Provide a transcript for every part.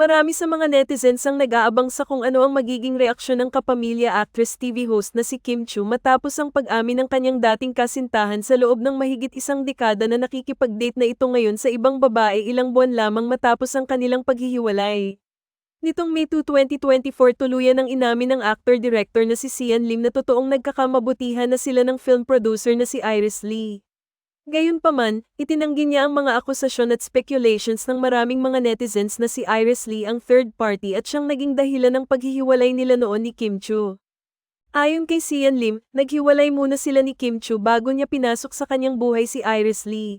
Marami sa mga netizens ang nag-aabang sa kung ano ang magiging reaksyon ng kapamilya actress TV host na si Kim Chu matapos ang pag-amin ng kanyang dating kasintahan sa loob ng mahigit isang dekada na nakikipag-date na ito ngayon sa ibang babae ilang buwan lamang matapos ang kanilang paghihiwalay. Nitong May 2, 2024 tuluyan ng inamin ng actor-director na si Sian Lim na totoong nagkakamabutihan na sila ng film producer na si Iris Lee. Gayunpaman, itinanggi niya ang mga akusasyon at speculations ng maraming mga netizens na si Iris Lee ang third party at siyang naging dahilan ng paghihiwalay nila noon ni Kim Chu. Ayon kay Sian Lim, naghiwalay muna sila ni Kim Chu bago niya pinasok sa kanyang buhay si Iris Lee.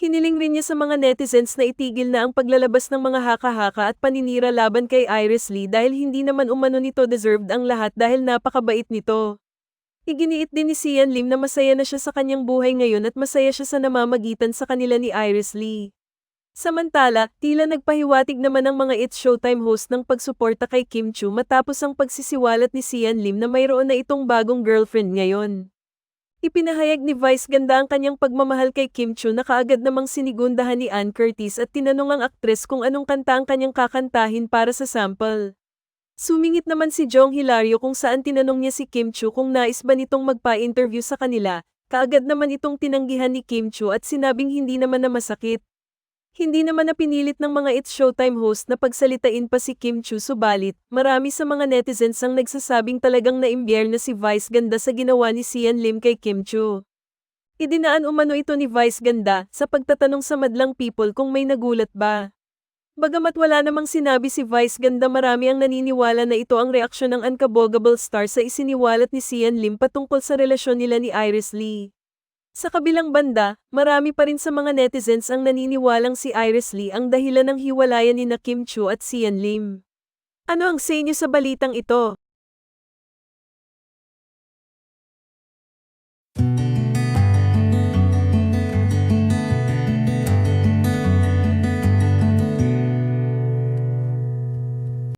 Hiniling rin niya sa mga netizens na itigil na ang paglalabas ng mga haka-haka at paninira laban kay Iris Lee dahil hindi naman umano nito deserved ang lahat dahil napakabait nito. Iginiit din ni Sian Lim na masaya na siya sa kanyang buhay ngayon at masaya siya sa namamagitan sa kanila ni Iris Lee. Samantala, tila nagpahiwatig naman ang mga It's Showtime host ng pagsuporta kay Kim Chu matapos ang pagsisiwalat ni Sian Lim na mayroon na itong bagong girlfriend ngayon. Ipinahayag ni Vice ganda ang kanyang pagmamahal kay Kim Chu na kaagad namang sinigundahan ni Ann Curtis at tinanong ang aktres kung anong kanta ang kanyang kakantahin para sa sample. Sumingit naman si Jong Hilario kung saan tinanong niya si Kim Chu kung nais ba nitong magpa-interview sa kanila, kaagad naman itong tinanggihan ni Kim Chu at sinabing hindi naman na masakit. Hindi naman na pinilit ng mga It's Showtime host na pagsalitain pa si Kim Chu subalit, marami sa mga netizens ang nagsasabing talagang naimbyar na si Vice Ganda sa ginawa ni Sian Lim kay Kim Chu. Idinaan umano ito ni Vice Ganda sa pagtatanong sa madlang people kung may nagulat ba. Bagamat wala namang sinabi si Vice Ganda marami ang naniniwala na ito ang reaksyon ng unkabogable star sa isiniwalat ni Sian Lim patungkol sa relasyon nila ni Iris Lee. Sa kabilang banda, marami pa rin sa mga netizens ang naniniwalang si Iris Lee ang dahilan ng hiwalayan ni na Kim Chu at Sian Lim. Ano ang say niyo sa balitang ito?